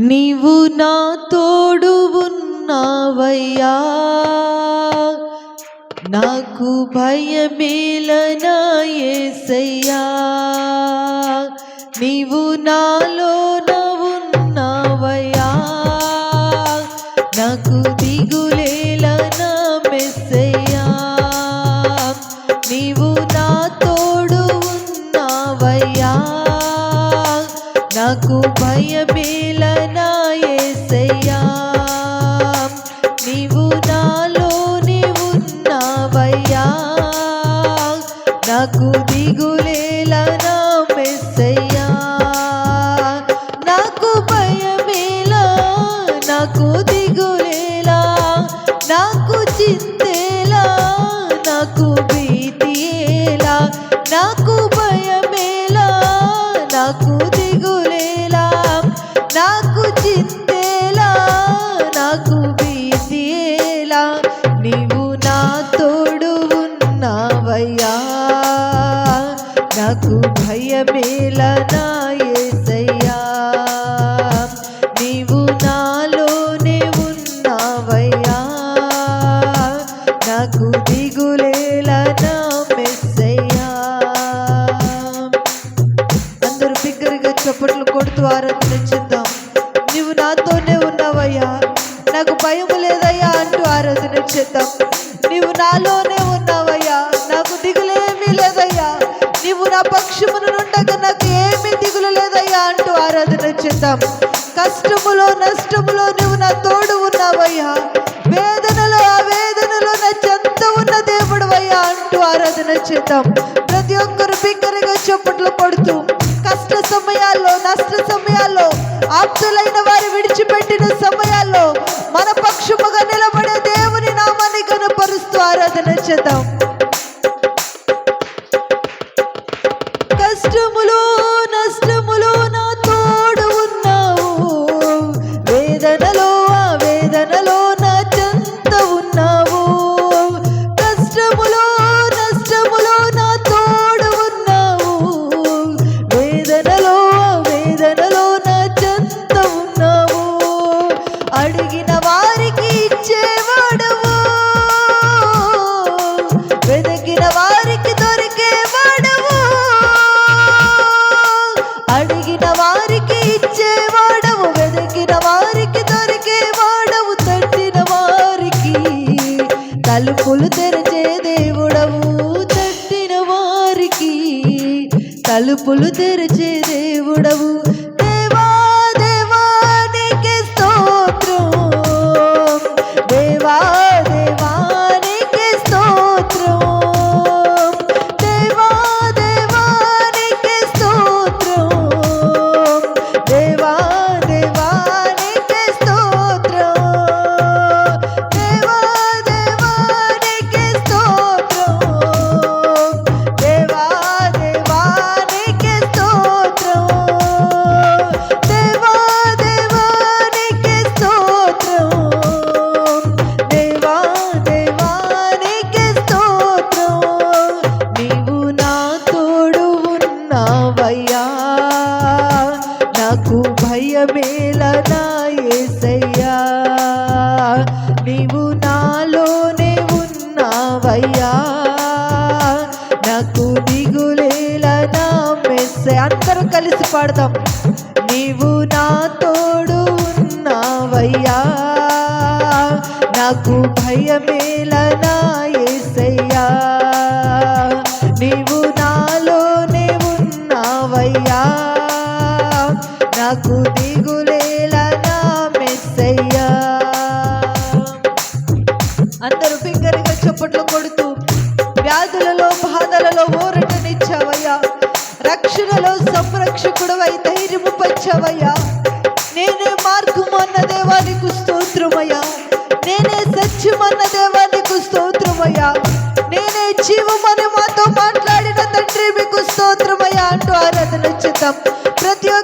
నీవు నా తోడు ఉన్నావయ్యా. నాకు భయమేలనా ఏసయ్యా నీవు నాలోన ఉన్నావయ్యా నాకు దిగులేలనా మెస్సయ్యా నీవు నా తోడు ఉన్నావయ్యా. నాకు భయమేలనా యేసయ్యా నీవు నాలోనే ఉన్నావయ్యా. నాకు దిగులేలనా మెస్సయ్యా. నాకు భయమేలా నాకు దిగులేలా నాకు చింతేలా నాకు భీతియేలా నాకు నాకు దిగులేలా నా మెస్సయ్యా. అందరూ బిగ్గరగా చప్పట్లు కొడుతూ ఆరాధన చేద్దాం. నీవు నాతోనే ఉన్నావయ్యా. నాకు భయం లేదయ్యా అంటూ ఆరాధన చేద్దాం. నీవు నాలోనే ఉన్నావయ్యా. నాకు దిగులేమీ లేదయ్యా. నీవు నా పక్షమును నుండగా నాకు ఏమీ దిగులు లేదయ్యా అంటూ ఆరాధన చేద్దాం. కష్టములో నష్టములో నువ్వు నా తోడు ఉన్నావయ్యా. చేద్దాం. ప్రతి ఒక్కరు బిగ్గరగా చప్పట్లు పడుతూ కష్ట సమయాల్లో నష్ట సమయాల్లో ఆప్తులైన వారు విడిచిపెట్టిన సమయాల్లో మన పక్షముగా నిలబడే దేవుని నామాన్ని కనపరుస్తూ ఆరాధన చేద్దాం. నాకు భయమేలా నా యేసయ్యా నీవు నాలోనే ఉన్నావయ్యా. నాకు దిగులేలా నా మెస్సయ్యా అందరూ బిగ్గరగా చప్పట్లు కొడుతూ వ్యాధులలో బాధలలో ఊరటనిచ్చావయ్యా. రక్షణలో సంరక్షకుడవై ధైర్యము పంచావయ్యా. నేనే మార్గము అన్న దేవానికి స్తోత్రమయ్యా. నేనే సత్యమన్న దేవానికి స్తోత్రమయ్యా. నేనే జీవమని మాతో మాట్లాడిన తండ్రి మీకు స్తోత్రమయ్యా అంటూ ఆరాధన చేద్దాం. ప్రతి ఒక్క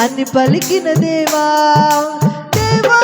అన్ని పలికిన దేవా దేవా.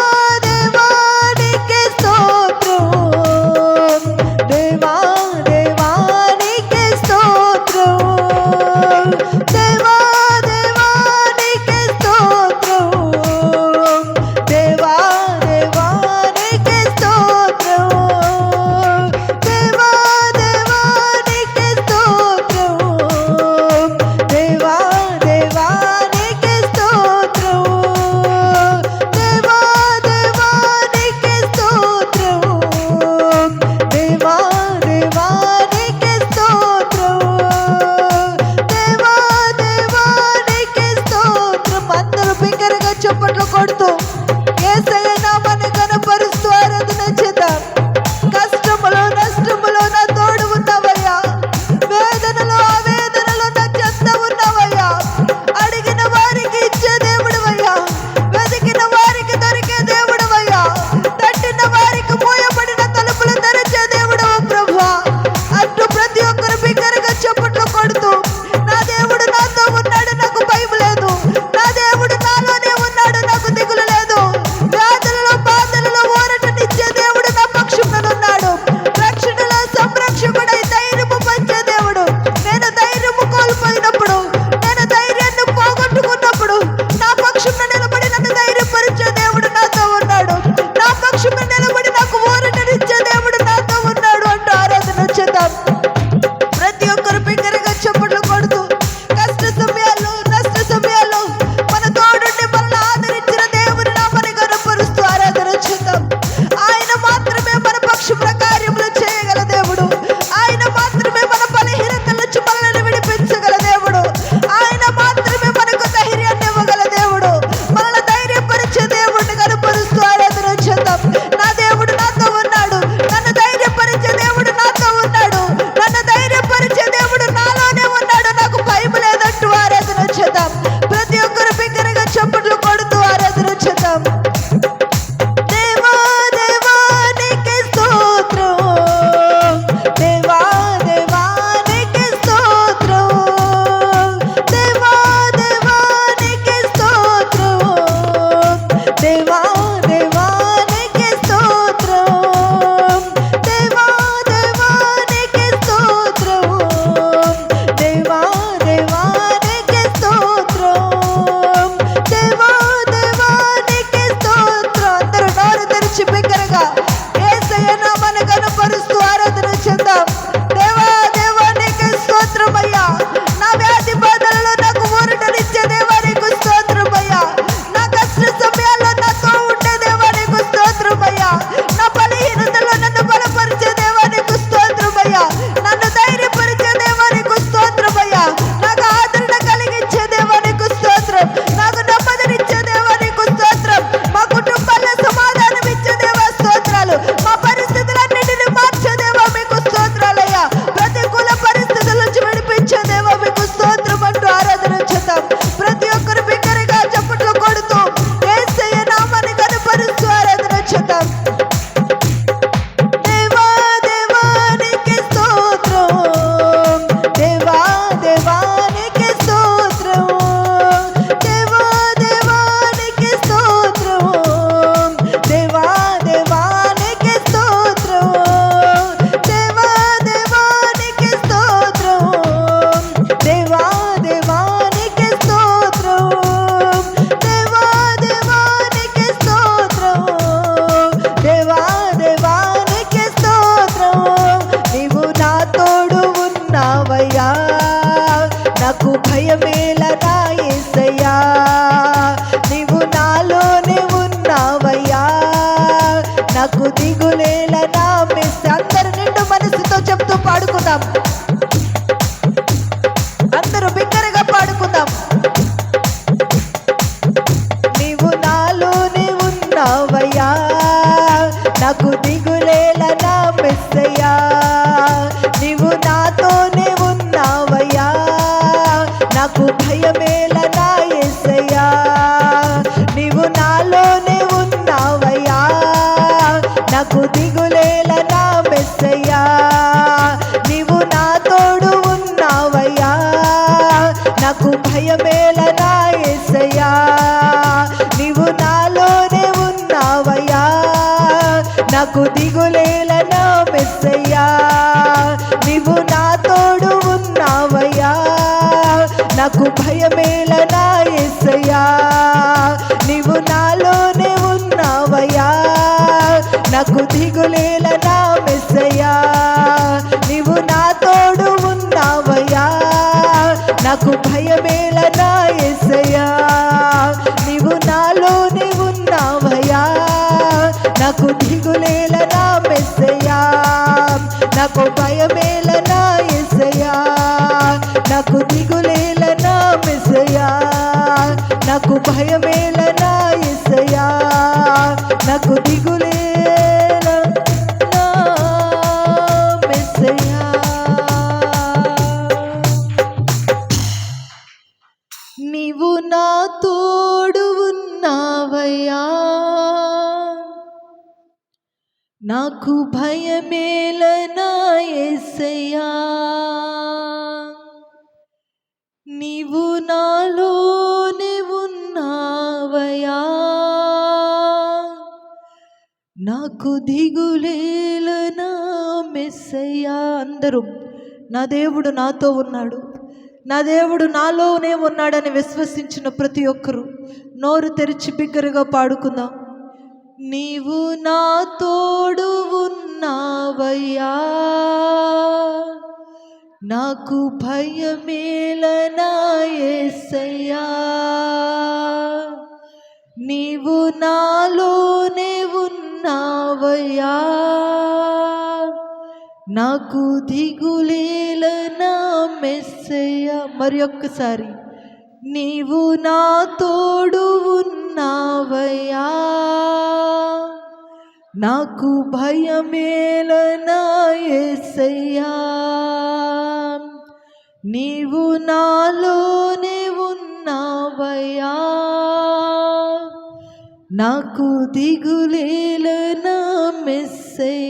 సిగులేల నా మెస్ అందరు నిండు మనసుతో చెప్తూ పాడుకుందాం. నాకు దిగులేల నా మెస్సయ్యా నీవు నా తోడు ఉన్నావయ్యా. నాకు భయమేల నా ఎస్సయ్యా? నీవు నాలోనే ఉన్నావయ్యా. నాకు దిగులేల నాకు దిగులేల నా మెస్సయ్యా. నాకు భయమేల నా ఎస్సయ్యా నాకు దిగులేల నా మెస్సయ్యా. నాకు భయమేల నా ఎస్సయ్యా నాకు దిగులే నాకు భయమేలనా ఎస్సయ్యా నీవు నాలోనే ఉన్నావయా నాకు దిగులేలనా మెస్సయ్యా. అందరూ నా దేవుడు నాతో ఉన్నాడు. నా దేవుడు నాలోనే ఉన్నాడని విశ్వసించిన ప్రతి ఒక్కరూ నోరు తెరిచి బిగ్గరగా పాడుకుందాం. నీవు నా తోడు ఉన్నావయ్యా. నాకు భయమేలనాయసయ్యా. నీవు నాలోనే ఉన్నావయ్యా. నాకు దిగులేలనా మెస్సయ్య మరి ఒక్కసారి నీవు నా తోడు ఉన్నావయ్యా. నాకు భయమేలనా యేసయ్యా నీవు నాలోనే ఉన్నావయ్యా. నాకు దిగులేలనా మెస్సయ్యా?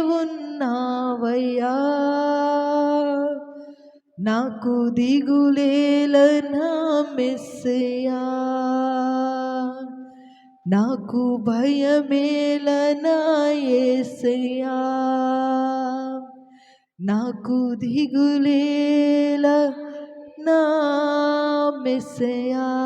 ఉన్నావయ్యా. నాకు దిగులేలనా మెస్సయ్యా. నాకు భయమేలనా ఏసయ్యా. నాకు దిగులేల నా మెస్సయా